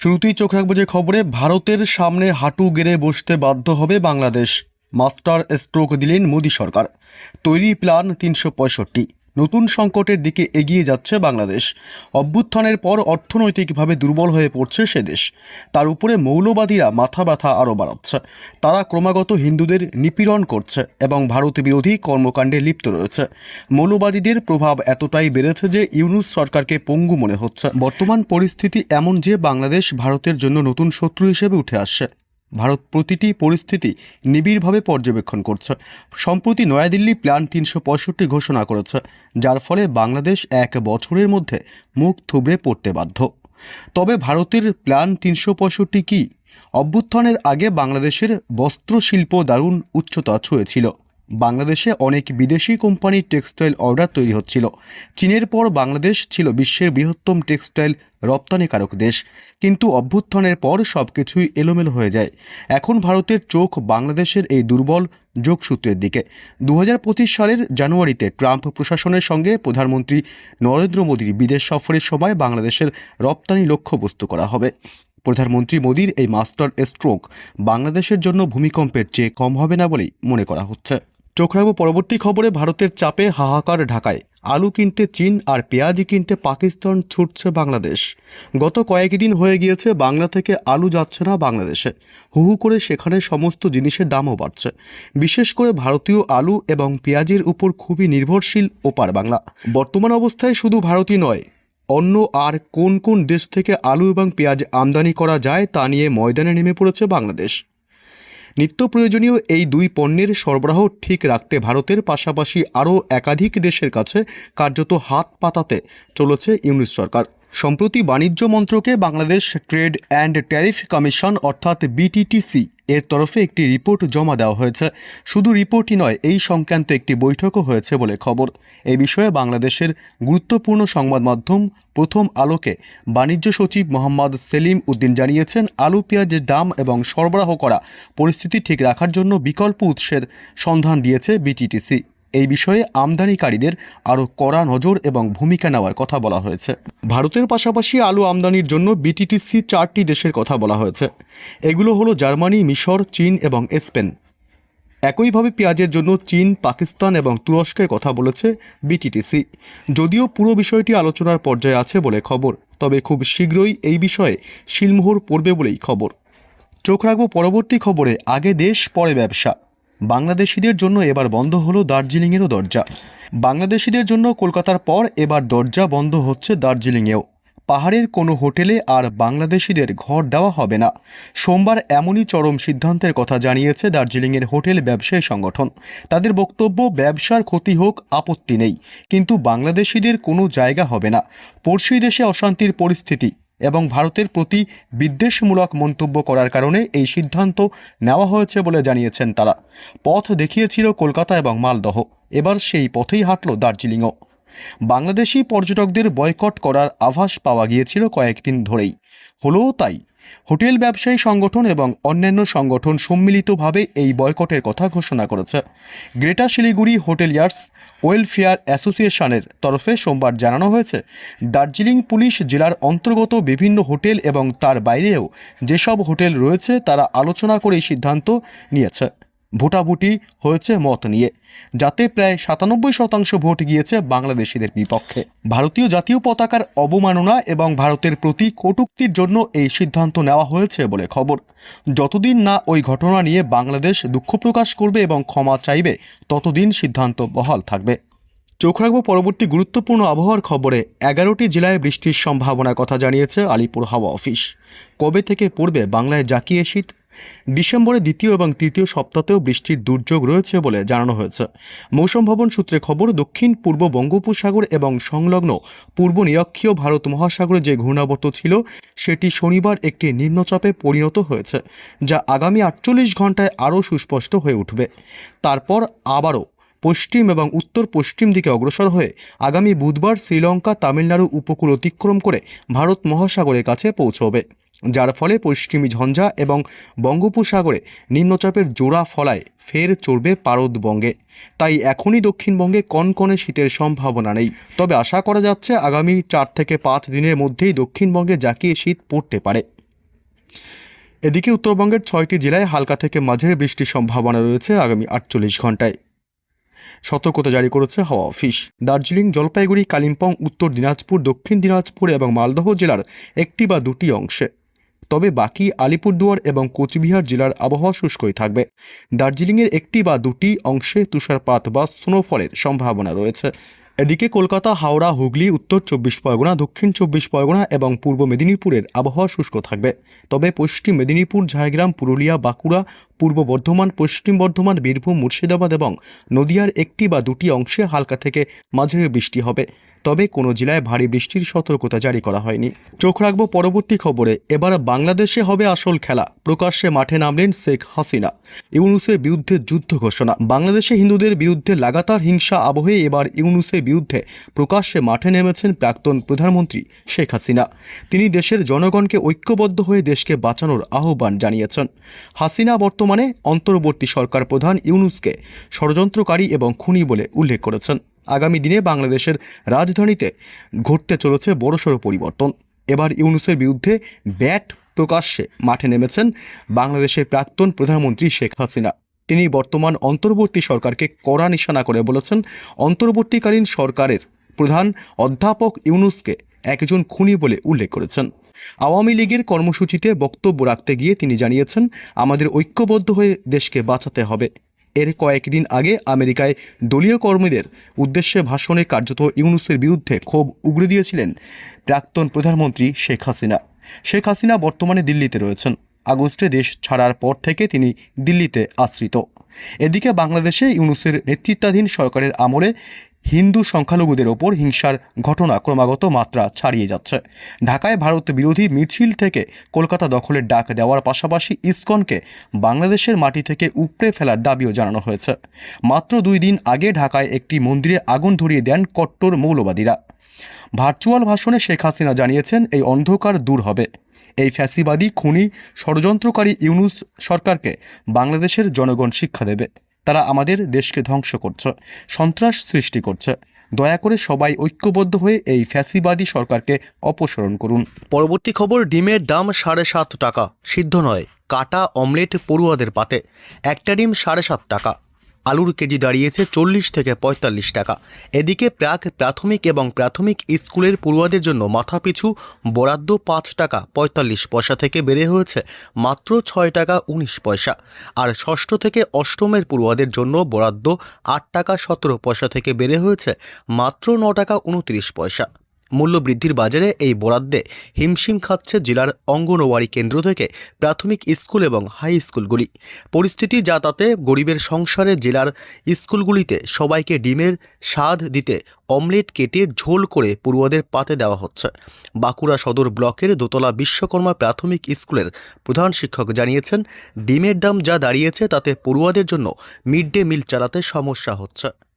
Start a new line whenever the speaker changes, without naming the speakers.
শুরুতেই চোখ রাখবো যে খবরে ভারতের সামনে হাঁটু গেড়ে বসতে বাধ্য হবে বাংলাদেশ মাস্টার স্ট্রোক দিলেন মোদী সরকার তৈরি প্ল্যান তিনশো পঁয়ষট্টি নতুন সংকটের দিকে এগিয়ে যাচ্ছে বাংলাদেশ অভ্যুত্থানের পর অর্থনৈতিকভাবে দুর্বল হয়ে পড়ছে সে দেশ তার উপরে মৌলবাদীরা মাথা ব্যথা আরও বাড়াচ্ছে তারা ক্রমাগত হিন্দুদের নিপীড়ন করছে এবং ভারত বিরোধী কর্মকাণ্ডে লিপ্ত রয়েছে মৌলবাদীদের প্রভাব এতটাই বেড়েছে যে ইউনুস সরকারকে পঙ্গু মনে হচ্ছে
বর্তমান পরিস্থিতি এমন যে বাংলাদেশ ভারতের জন্য নতুন শত্রু হিসেবে উঠে আসছে ভারত প্রতিটি পরিস্থিতি নিবিড়ভাবে পর্যবেক্ষণ করছে সম্প্রতি নয়াদিল্লি প্ল্যান তিনশো পঁয়ষট্টি ঘোষণা করেছে যার ফলে বাংলাদেশ এক বছরের মধ্যে মুখ থুবড়ে পড়তে বাধ্য তবে ভারতের প্ল্যান তিনশো পঁয়ষট্টি কী অভ্যুত্থানের আগে বাংলাদেশের বস্ত্রশিল্প দারুণ উচ্চতা ছুঁয়েছিল বাংলাদেশে অনেক বিদেশি কোম্পানির টেক্সটাইল অর্ডার তৈরি হচ্ছিল চীনের পর বাংলাদেশ ছিল বিশ্বের বৃহত্তম টেক্সটাইল রপ্তানিকারক দেশ কিন্তু অভ্যুত্থানের পর সব কিছুই এলোমেলো হয়ে যায় এখন ভারতের চোখ বাংলাদেশের এই দুর্বল যোগসূত্রের দিকে দু সালের জানুয়ারিতে ট্রাম্প প্রশাসনের সঙ্গে প্রধানমন্ত্রী নরেন্দ্র মোদীর বিদেশ সফরের সময় বাংলাদেশের রপ্তানি লক্ষ্যবস্তু করা হবে প্রধানমন্ত্রী মোদীর এই মাস্টার স্ট্রোক বাংলাদেশের জন্য ভূমিকম্পের চেয়ে কম হবে না বলেই মনে করা হচ্ছে
চোখ রাখবো পরবর্তী খবরে ভারতের চাপে হাহাকার ঢাকায় আলু কিনতে চীন আর পেঁয়াজ কিনতে পাকিস্তান ছুটছে বাংলাদেশ গত কয়েকদিন হয়ে গিয়েছে বাংলা থেকে আলু যাচ্ছে না বাংলাদেশে হু হু করে সেখানে সমস্ত জিনিসের দামও বাড়ছে বিশেষ করে ভারতীয় আলু এবং পেঁয়াজের উপর খুবই নির্ভরশীল ওপার বাংলা বর্তমান অবস্থায় শুধু ভারতই নয় অন্য আর কোন কোন দেশ থেকে আলু এবং পেঁয়াজ আমদানি করা যায় তা নিয়ে ময়দানে নেমে পড়েছে বাংলাদেশ নিত্য প্রয়োজনীয় এই দুই পণ্যের সরবরাহ ঠিক রাখতে ভারতের পাশাপাশি আরও একাধিক দেশের কাছে কার্যত হাত পাতাতে চলেছে ইউনিস সরকার সম্প্রতি বাণিজ্য মন্ত্রকে Bangladesh trade and tariff commission অর্থাৎ বিটিটিসি এর তরফে একটি রিপোর্ট জমা দেওয়া হয়েছে শুধু রিপোর্টই নয় এই সংক্রান্ত একটি বৈঠকও হয়েছে বলে খবর এ বিষয়ে বাংলাদেশের গুরুত্বপূর্ণ সংবাদ মাধ্যম প্রথম আলোকে বাণিজ্য সচিব মোহাম্মদ সেলিম উদ্দিন জানিয়েছেন আলু পেঁয়াজের দাম এবং সরবরাহ করা পরিস্থিতি ঠিক রাখার জন্য বিকল্প উৎসের সন্ধান দিয়েছে বিটিটিসি এই বিষয়ে আমদানিকারীদের আরও কড়া নজর এবং ভূমিকা নেওয়ার কথা বলা হয়েছে ভারতের পাশাপাশি আলু আমদানির জন্য বিটিটিসি চারটি দেশের কথা বলা হয়েছে এগুলো হলো জার্মানি মিশর চীন এবং স্পেন একইভাবে পেঁয়াজের জন্য চীন পাকিস্তান এবং তুরস্কের কথা বলেছে বিটিটিসি যদিও পুরো বিষয়টি আলোচনার পর্যায়ে আছে বলে খবর তবে খুব শীঘ্রই এই বিষয়ে শিলমোহর পড়বে বলেই খবর চোখ রাখব পরবর্তী খবরে আগে দেশ পরে ব্যবসা বাংলাদেশিদের জন্য এবার বন্ধ হলো দার্জিলিংয়েরও দরজা বাংলাদেশিদের জন্য কলকাতার পর এবার দরজা বন্ধ হচ্ছে দার্জিলিংয়েও পাহাড়ের কোনো হোটেলে আর বাংলাদেশিদের ঘর দেওয়া হবে না সোমবার এমনই চরম সিদ্ধান্তের কথা জানিয়েছে দার্জিলিংয়ের হোটেল ব্যবসায়ী সংগঠন তাদের বক্তব্য ব্যবসার ক্ষতি হোক আপত্তি নেই কিন্তু বাংলাদেশিদের কোনো জায়গা হবে না পড়শি দেশে অশান্তির পরিস্থিতি এবং ভারতের প্রতি বিদ্বেষমূলক মন্তব্য করার কারণে এই সিদ্ধান্ত নেওয়া হয়েছে বলে জানিয়েছেন তারা পথ দেখিয়েছিল কলকাতা এবং মালদহ এবার সেই পথেই হাঁটল দার্জিলিংও বাংলাদেশি পর্যটকদের বয়কট করার আভাস পাওয়া গিয়েছিল কয়েকদিন ধরেই হলও তাই হোটেল ব্যবসায়ী সংগঠন এবং অন্যান্য সংগঠন সম্মিলিতভাবে এই বয়কটের কথা ঘোষণা করেছে গ্রেটার শিলিগুড়ি হোটেলিয়ার্স ওয়েলফেয়ার অ্যাসোসিয়েশনের তরফে সোমবার জানানো হয়েছে দার্জিলিং পুলিশ জেলার অন্তর্গত বিভিন্ন হোটেল এবং তার বাইরেও যেসব হোটেল রয়েছে তারা আলোচনা করে এই সিদ্ধান্ত নিয়েছে ভোটাভুটি হয়েছে মত নিয়ে যাতে প্রায় সাতানব্বই শতাংশ ভোট গিয়েছে বাংলাদেশিদের বিপক্ষে ভারতীয় জাতীয় পতাকার অবমাননা এবং ভারতের প্রতি কটুক্তির জন্য এই সিদ্ধান্ত নেওয়া হয়েছে বলে খবর যতদিন না ওই ঘটনা নিয়ে বাংলাদেশ দুঃখ প্রকাশ করবে এবং ক্ষমা চাইবে ততদিন সিদ্ধান্ত বহাল থাকবে চোখ রাখব পরবর্তী গুরুত্বপূর্ণ আবহাওয়ার খবরে এগারোটি জেলায় বৃষ্টির সম্ভাবনার কথা জানিয়েছে আলিপুর হাওয়া অফিস কবে থেকে পড়বে বাংলায় জাকিয়ে শীত ডিসেম্বরের দ্বিতীয় এবং তৃতীয় সপ্তাহতেও বৃষ্টির দুর্যোগ রয়েছে বলে জানানো হয়েছে মৌসুম ভবন সূত্রে খবর দক্ষিণ পূর্ব বঙ্গোপসাগর এবং সংলগ্ন পূর্ব নিরক্ষীয় ভারত মহাসাগরে যে ঘূর্ণাবর্ত ছিল সেটি শনিবার একটি নিম্নচাপে পরিণত হয়েছে যা আগামী আটচল্লিশ ঘন্টায় আরও সুস্পষ্ট হয়ে উঠবে তারপর আবারও পশ্চিম এবং উত্তর পশ্চিম দিকে অগ্রসর হয়ে আগামী বুধবার শ্রীলঙ্কা তামিলনাড়ু উপকূল অতিক্রম করে ভারত মহাসাগরের কাছে পৌঁছবে যার ফলে পশ্চিমী ঝঞ্ঝা এবং বঙ্গোপসাগরে নিম্নচাপের জোড়া ফলায় ফের চড়বে পারদবঙ্গে তাই এখনই দক্ষিণবঙ্গে কনকনে শীতের সম্ভাবনা নেই তবে আশা করা যাচ্ছে আগামী চার থেকে পাঁচ দিনের মধ্যেই দক্ষিণবঙ্গে জাকিয়ে শীত পড়তে পারে এদিকে উত্তরবঙ্গের ছয়টি জেলায় হালকা থেকে মাঝের বৃষ্টির সম্ভাবনা রয়েছে আগামী আটচল্লিশ ঘন্টায় সতর্কতা জারি করেছে হাওয়া অফিস দার্জিলিং জলপাইগুড়ি কালিম্পং উত্তর দিনাজপুর দক্ষিণ দিনাজপুর এবং মালদহ জেলার একটি বা দুটি অংশে তবে বাকি আলিপুরদুয়ার এবং কোচবিহার জেলার আবহাওয়া শুষ্কই থাকবে দার্জিলিংয়ের একটি বা দুটি অংশে তুষারপাত বা স্নোফলের সম্ভাবনা রয়েছে এদিকে কলকাতা হাওড়া হুগলি উত্তর চব্বিশ পরগনা দক্ষিণ চব্বিশ পরগনা এবং পূর্ব মেদিনীপুরের আবহাওয়া শুষ্ক থাকবে তবে পশ্চিম মেদিনীপুর ঝাড়গ্রাম পুরুলিয়া বাঁকুড়া পূর্ব বর্ধমান পশ্চিম বর্ধমান বীরভূম মুর্শিদাবাদ এবং নদিয়ার একটি বা দুটি অংশে হালকা থেকে মাঝারি বৃষ্টি হবে তবে কোনো জেলায় ভারী বৃষ্টির সতর্কতা জারি করা হয়নি চোখ রাখবো পরবর্তী খবরে এবার বাংলাদেশে হবে আসল খেলা প্রকাশ্যে মাঠে নামলেন শেখ হাসিনা ইউনুসের বিরুদ্ধে যুদ্ধ ঘোষণা বাংলাদেশে হিন্দুদের বিরুদ্ধে লাগাতার হিংসা আবহে এবার ইউনুসের বিরুদ্ধে প্রকাশ্যে মাঠে নেমেছেন প্রাক্তন প্রধানমন্ত্রী শেখ হাসিনা তিনি দেশের জনগণকে ঐক্যবদ্ধ হয়ে দেশকে বাঁচানোর আহ্বান জানিয়েছেন হাসিনা বর্তমানে অন্তর্বর্তী সরকার প্রধান ইউনুসকে ষড়যন্ত্রকারী এবং খুনি বলে উল্লেখ করেছেন আগামী দিনে বাংলাদেশের রাজধানীতে ঘটতে চলেছে বড়সড় পরিবর্তন এবার ইউনুসের বিরুদ্ধে ব্যাট প্রকাশ্যে মাঠে নেমেছেন বাংলাদেশের প্রাক্তন প্রধানমন্ত্রী শেখ হাসিনা তিনি বর্তমান অন্তর্বর্তী সরকারকে কড়া নিশানা করে বলেছেন অন্তর্বর্তীকালীন সরকারের প্রধান অধ্যাপক ইউনুসকে একজন খুনি বলে উল্লেখ করেছেন আওয়ামী লীগের কর্মসূচিতে বক্তব্য রাখতে গিয়ে তিনি জানিয়েছেন আমাদের ঐক্যবদ্ধ হয়ে দেশকে বাঁচাতে হবে এর কয়েকদিন আগে আমেরিকায় দলীয় কর্মীদের উদ্দেশ্যে ভাষণে কার্যত ইউনুসের বিরুদ্ধে ক্ষোভ উগড়ে দিয়েছিলেন প্রাক্তন প্রধানমন্ত্রী শেখ হাসিনা শেখ হাসিনা বর্তমানে দিল্লিতে রয়েছেন আগস্টে দেশ ছাড়ার পর থেকে তিনি দিল্লিতে আশ্রিত এদিকে বাংলাদেশে ইউনুসের নেতৃত্বাধীন সরকারের আমলে হিন্দু সংখ্যালঘুদের ওপর হিংসার ঘটনা ক্রমাগত মাত্রা ছাড়িয়ে যাচ্ছে ঢাকায় ভারত বিরোধী মিছিল থেকে কলকাতা দখলের ডাক দেওয়ার পাশাপাশি ইসকনকে বাংলাদেশের মাটি থেকে উপড়ে ফেলার দাবিও জানানো হয়েছে মাত্র দুই দিন আগে ঢাকায় একটি মন্দিরে আগুন ধরিয়ে দেন কট্টর মৌলবাদীরা ভার্চুয়াল ভাষণে শেখ হাসিনা জানিয়েছেন এই অন্ধকার দূর হবে এই ফ্যাসিবাদী খুনি ষড়যন্ত্রকারী ইউনুস সরকারকে বাংলাদেশের জনগণ শিক্ষা দেবে তারা আমাদের দেশকে ধ্বংস করছে সন্ত্রাস সৃষ্টি করছে দয়া করে সবাই ঐক্যবদ্ধ হয়ে এই ফ্যাসিবাদী সরকারকে অপসারণ করুন
পরবর্তী খবর ডিমের দাম সাড়ে সাত টাকা সিদ্ধ নয় কাটা অমলেট পড়ুয়াদের পাতে একটা ডিম সাড়ে সাত টাকা আলুর কেজি দাঁড়িয়েছে চল্লিশ থেকে পঁয়তাল্লিশ টাকা এদিকে প্রাক প্রাথমিক এবং প্রাথমিক স্কুলের পড়ুয়াদের জন্য মাথাপিছু বরাদ্দ পাঁচ টাকা পঁয়তাল্লিশ পয়সা থেকে বেড়ে হয়েছে মাত্র ছয় টাকা উনিশ পয়সা আর ষষ্ঠ থেকে অষ্টমের পড়ুয়াদের জন্য বরাদ্দ আট টাকা সতেরো পয়সা থেকে বেড়ে হয়েছে মাত্র ন টাকা উনত্রিশ পয়সা মূল্যবৃদ্ধির বাজারে এই বরাদ্দে হিমশিম খাচ্ছে জেলার অঙ্গনওয়াড়ি কেন্দ্র থেকে প্রাথমিক স্কুল এবং হাই স্কুলগুলি পরিস্থিতি যা তাতে গরিবের সংসারে জেলার স্কুলগুলিতে সবাইকে ডিমের স্বাদ দিতে অমলেট কেটে ঝোল করে পড়ুয়াদের পাতে দেওয়া হচ্ছে বাঁকুড়া সদর ব্লকের দোতলা বিশ্বকর্মা প্রাথমিক স্কুলের প্রধান শিক্ষক জানিয়েছেন ডিমের দাম যা দাঁড়িয়েছে তাতে পড়ুয়াদের জন্য মিড ডে মিল চালাতে সমস্যা হচ্ছে